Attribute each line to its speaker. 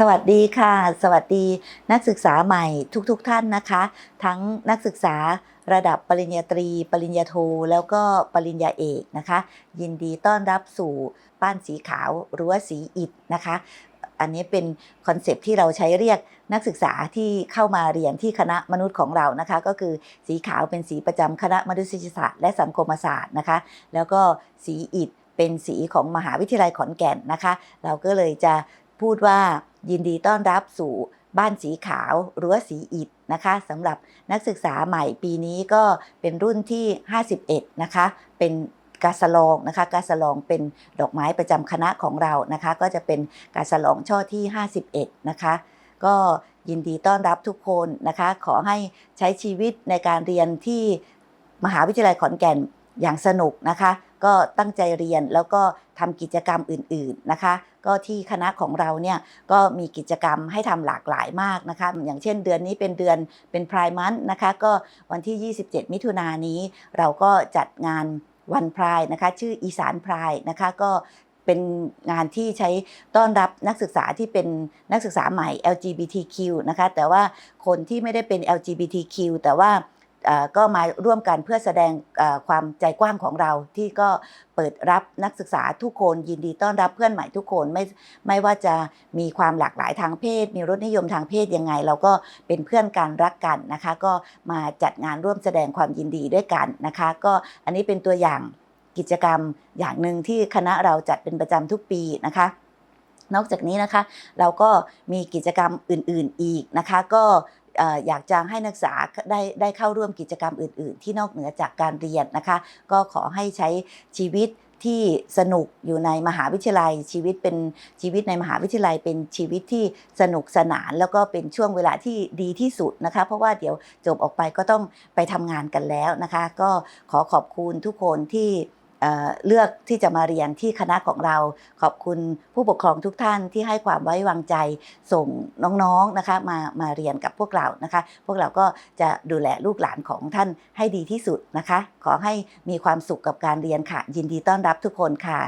Speaker 1: สวัสดีค่ะ สวัสดีนักศึกษาใหม่ทุกๆทท่านนะคะ ทั้งนักศึกษาระดับปริญญาตรี ปริญญาโท แล้วก็ปริญญาเอกนะคะ ยินดีต้อนรับสู่บ้านสีขาวรั้วสีอิฐนะคะ อันนี้เป็นคอนเซปที่เราใช้เรียกนักศึกษาที่เข้ามาเรียนที่คณะมนุษย์ของเรานะคะ ก็คือสีขาวเป็นสีประจำคณะมนุษยศาสตร์และสังคมศาสตร์นะคะ แล้วก็สีอิฐเป็นสีของมหาวิทยาลัยขอนแก่นนะคะ เราก็เลยจะพูดว่า ยินดีต้อนรับสู่บ้านสีขาวรั้วสีอิฐนะคะสำหรับนักศึกษาใหม่ปีนี้ก็เป็นรุ่นที่ 51 นะคะ เป็นกาสลองนะคะกาสลองเป็นดอกไม้ประจำคณะของเรานะคะ ก็จะเป็นกาสลองช่อที่ 51 นะคะ ก็ยินดีต้อนรับทุกคนนะคะ ขอให้ใช้ชีวิตในการเรียนที่มหาวิทยาลัยขอนแก่นอย่างสนุกนะคะ ก็ตั้งใจเรียนแล้วก็ทำกิจกรรมอื่นๆนะคะ ก็ที่คณะของเราเนี่ยก็มีกิจกรรมให้ทำหลากหลายมากนะคะ อย่างเช่นเดือนนี้เป็นเดือนเป็นพรายมันนะคะ ก็วันที่ 27 มิถุนายนนี้ เราก็จัดงานวันพรายนะคะ ชื่ออีสานพรายนะคะก็เป็นงานที่ใช้ต้อนรับนักศึกษาที่เป็นนักศึกษาใหม่ LGBTQ นะคะ แต่ว่าคนที่ไม่ได้เป็น LGBTQ แต่ว่า ก็มาร่วมกันเพื่อแสดงความใจกว้างของเราที่ก็เปิดรับนักศึกษาทุกคนยินดีต้อนรับเพื่อนใหม่ทุกคนไม่ไม่ว่าจะมีความหลากหลายทางเพศ มีรสนิยมทางเพศยังไง เราก็เป็นเพื่อนกันรักกันนะคะ ก็มาจัดงานร่วมแสดงความยินดีด้วยกันนะคะ ก็อันนี้เป็นตัวอย่างกิจกรรมอย่างหนึ่งที่คณะเราจัดเป็นประจำทุกปีนะคะนอกจากนี้นะคะเราก็มีกิจกรรมอื่นๆอีกนะคะ ก็ อยากจะให้นักศึกษาได้ได้เข้าร่วมกิจกรรมอื่น ๆ ที่นอกเหนือจากการเรียนนะคะ ก็ขอให้ใช้ชีวิตที่สนุกอยู่ในมหาวิทยาลัย ชีวิตเป็นชีวิตในมหาวิทยาลัย เป็นชีวิตที่สนุกสนาน แล้วก็เป็นช่วงเวลาที่ดีที่สุดนะคะ เพราะว่าเดี๋ยวจบออกไปก็ต้องไปทำงานกันแล้วนะคะ ก็ขอขอบคุณทุกคนที่ เลือกที่จะมาเรียนที่คณะของเรา ขอบคุณผู้ปกครองทุกท่านที่ให้ความไว้วางใจส่งน้องๆนะคะมามาเรียนกับพวกเรานะคะ พวกเราก็จะดูแลลูกหลานของท่านให้ดีที่สุดนะคะ ขอให้มีความสุขกับการเรียนค่ะ ยินดีต้อนรับทุกคนค่ะ